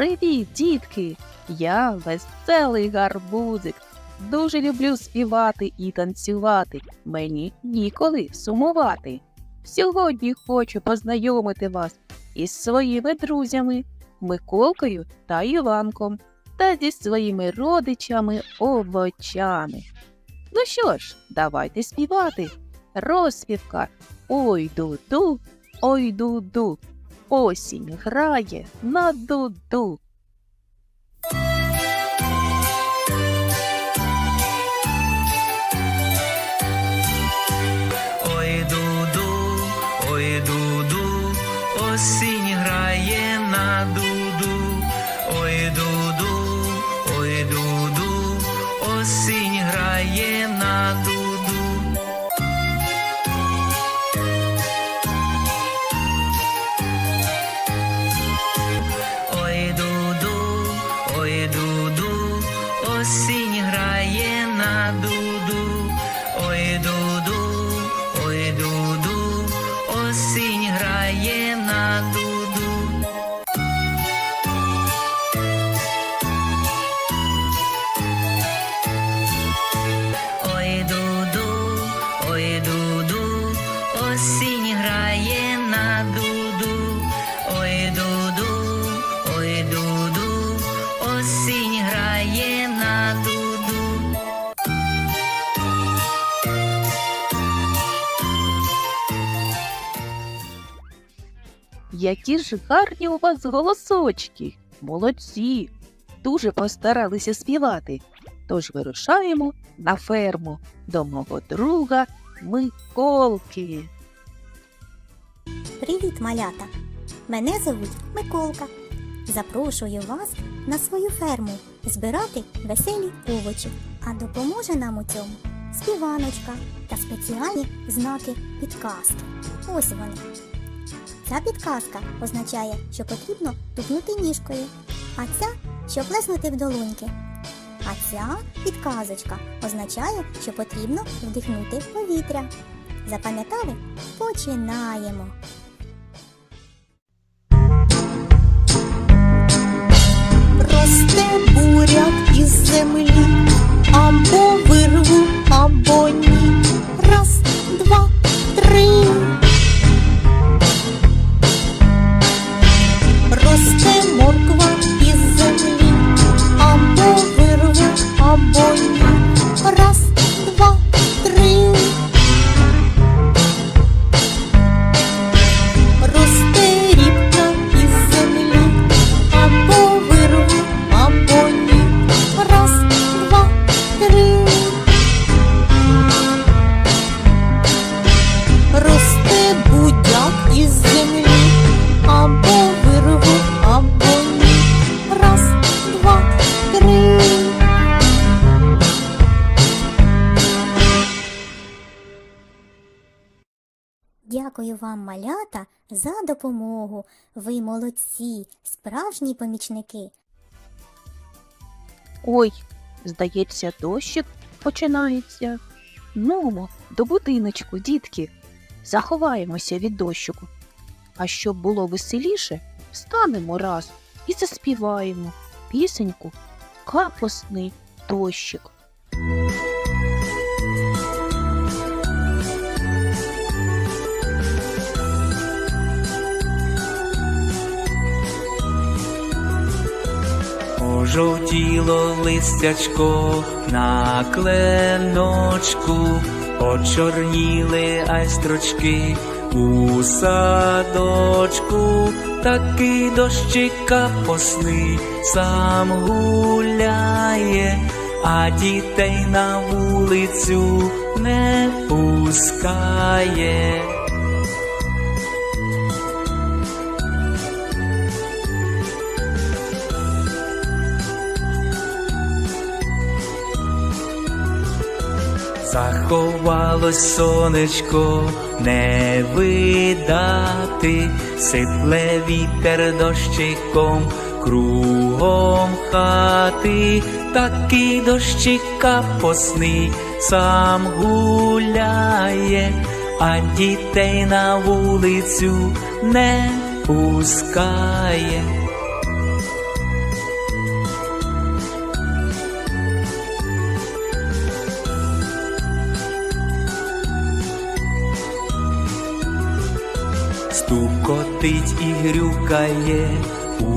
Привіт, дітки! Я веселий гарбузик. Дуже люблю співати і танцювати. Мені ніколи сумувати. Сьогодні хочу познайомити вас із своїми друзями Миколкою та Іванком та зі своїми родичами овочами. Ну що ж, давайте співати. Розпівка Ой ду-ду, ой ду-ду. Осінь грає на дуду. Які ж гарні у вас голосочки. Молодці. Дуже постаралися співати. Тож вирушаємо на ферму до мого друга Миколки. Привіт, малята! Мене звуть Миколка. Запрошую вас на свою ферму збирати веселі овочі, а допоможе нам у цьому співаночка та спеціальні знаки підказки. Ось вони. Ця підказка означає, що потрібно тупнути ніжкою, а ця, що плеснути в долоньки. А ця підказочка означає, що потрібно вдихнути повітря. Запам'ятали? Починаємо! Росте буряк із землі, або вирву, або ні. Раз, два, три. Вам, малята, за допомогу. Ви молодці, справжні помічники. Ой, здається, дощик починається. Нумо, до будиночку, дітки. Заховаємося від дощику. А щоб було веселіше, встанемо раз і заспіваємо пісеньку Капосний дощик. Пожовтіло листячко на кленочку, почорніли айстрочки у садочку, такий дощика посни сам гуляє, а дітей на вулицю не пускає. Заховалось сонечко, не видати, сипле вітер дощиком кругом хати, такий дощика посни сам гуляє, а дітей на вулицю не пускає. Стукотить і грюкає у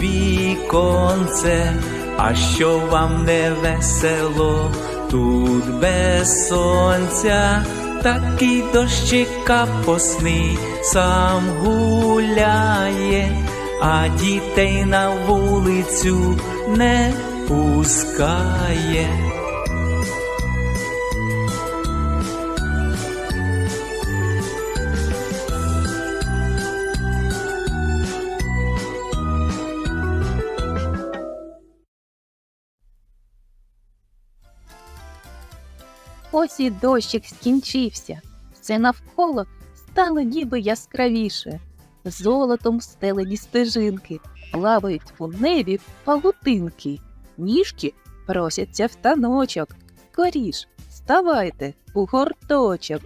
віконце, а що вам не весело? Тут без сонця, такий дощик капосний сам гуляє, а дітей на вулицю не пускає. Ось і дощик скінчився. Все навколо стало ніби яскравіше. Золотом стелені стежинки, плавають у небі павутинки, ніжки просяться в таночок. Скоріш, ставайте у гурточок.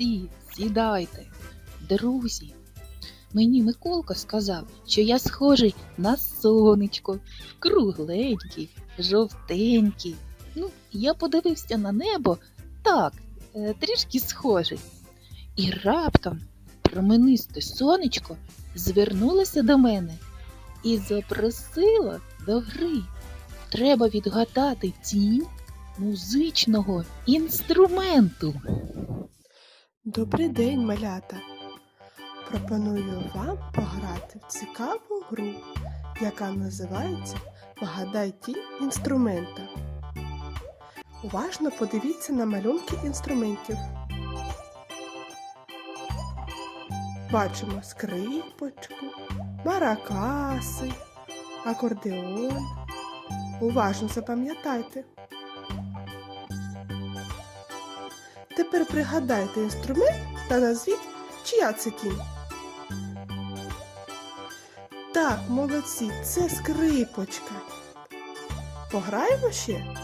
Молодці, сідайте. Друзі, мені Миколка сказав, що я схожий на сонечко, кругленький, жовтенький. Ну, я подивився на небо так, е, трішки схожий. І раптом променисте сонечко звернулося до мене і запросило до гри. Треба відгадати тінь музичного інструменту. Добрий день, малята! Пропоную вам пограти в цікаву гру, яка називається Вгадай тінь інструмента. Уважно подивіться на малюнки інструментів. Бачимо скрипочку, маракаси, акордеон. Уважно запам'ятайте. Тепер пригадайте інструмент та назвіть, чия це тінь. Так, молодці, це скрипочка. Пограємо ще?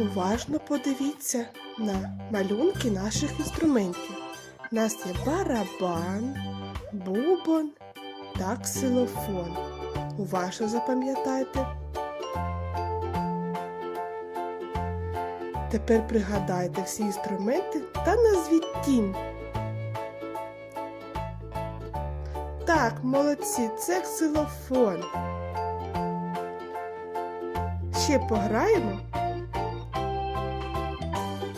Уважно подивіться на малюнки наших інструментів. У нас є барабан, бубон та ксилофон. Уважно запам'ятайте. Тепер пригадайте всі інструменти та назвіть тінь. Так, молодці, це ксилофон. ще пограємо,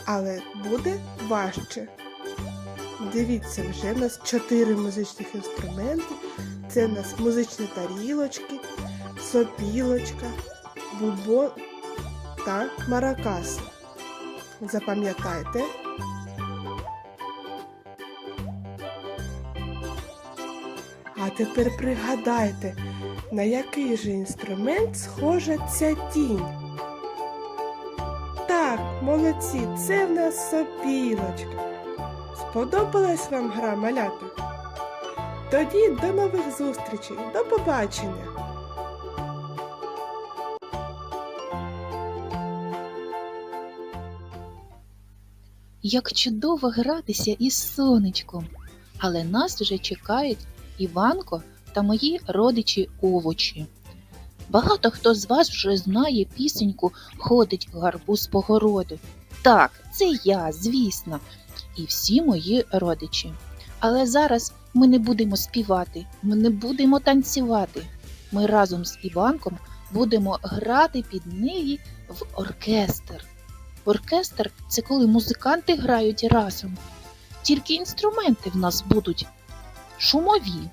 але буде важче. Дивіться, вже в нас чотири музичних інструменти. Це в нас музичні тарілочки, сопілочка, бубон та маракас. Запам'ятайте. А тепер пригадайте, на який же інструмент схожа ця тінь. Так, молодці, це в нас сопілочка. Сподобалась вам гра малята? Тоді до нових зустрічей, до побачення! Як чудово гратися із сонечком. Але нас вже чекають Іванко та мої родичі овочі. Багато хто з вас вже знає пісеньку Ходить гарбуз по городу. Так, це я, звісно, і всі мої родичі. Але зараз ми не будемо співати, ми не будемо танцювати. Ми разом з Іванком будемо грати під неї в оркестр. Оркестр це коли музиканти грають разом. Тільки інструменти в нас будуть шумові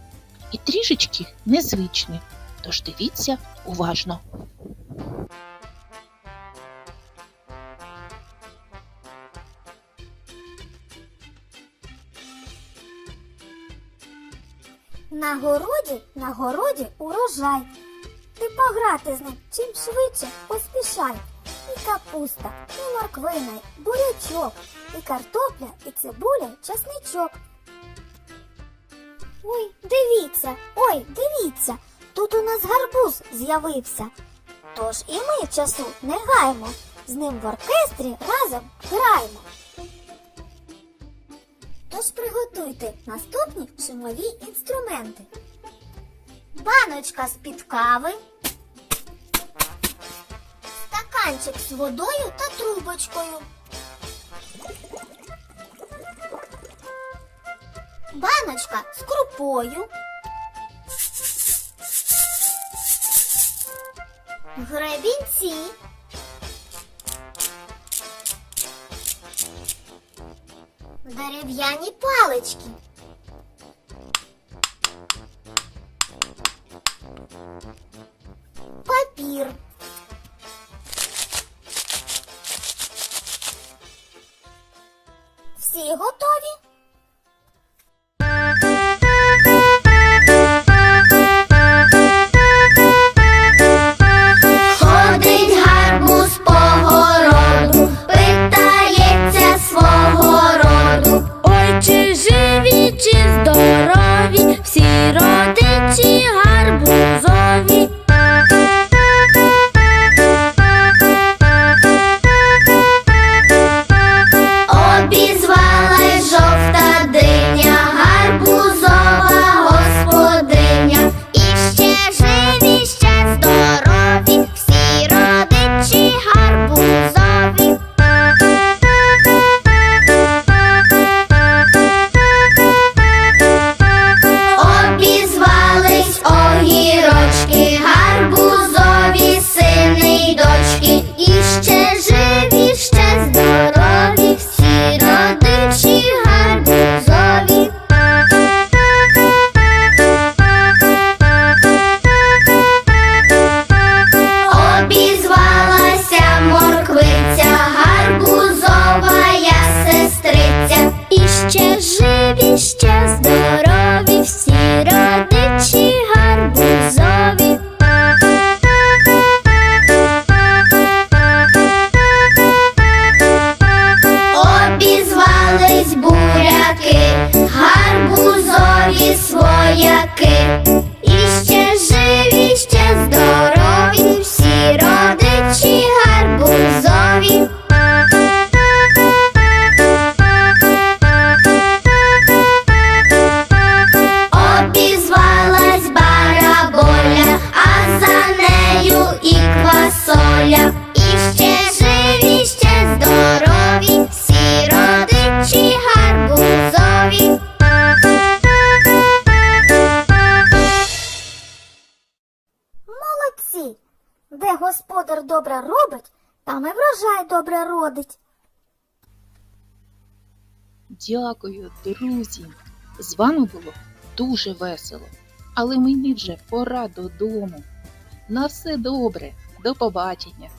і трішечки незвичні. Тож дивіться уважно. На городі, на городі урожай. Ти пограти з ним чим швидше поспішай. І капуста, і морквина, бурячок, і картопля, і цибуля, часничок. Ой, дивіться, ой, дивіться, тут у нас гарбуз з'явився. Тож і ми часу не гаємо, з ним в оркестрі разом граємо. Тож приготуйте наступні шумові інструменти. Баночка з-під кави, стаканчик з водою та трубочкою. Баночка з крупою. Гребінці. Дерев'яні палички. Добре робить, там і врожай добре родить. Дякую, друзі. З вами було дуже весело, але мені вже пора додому. На все добре, до побачення.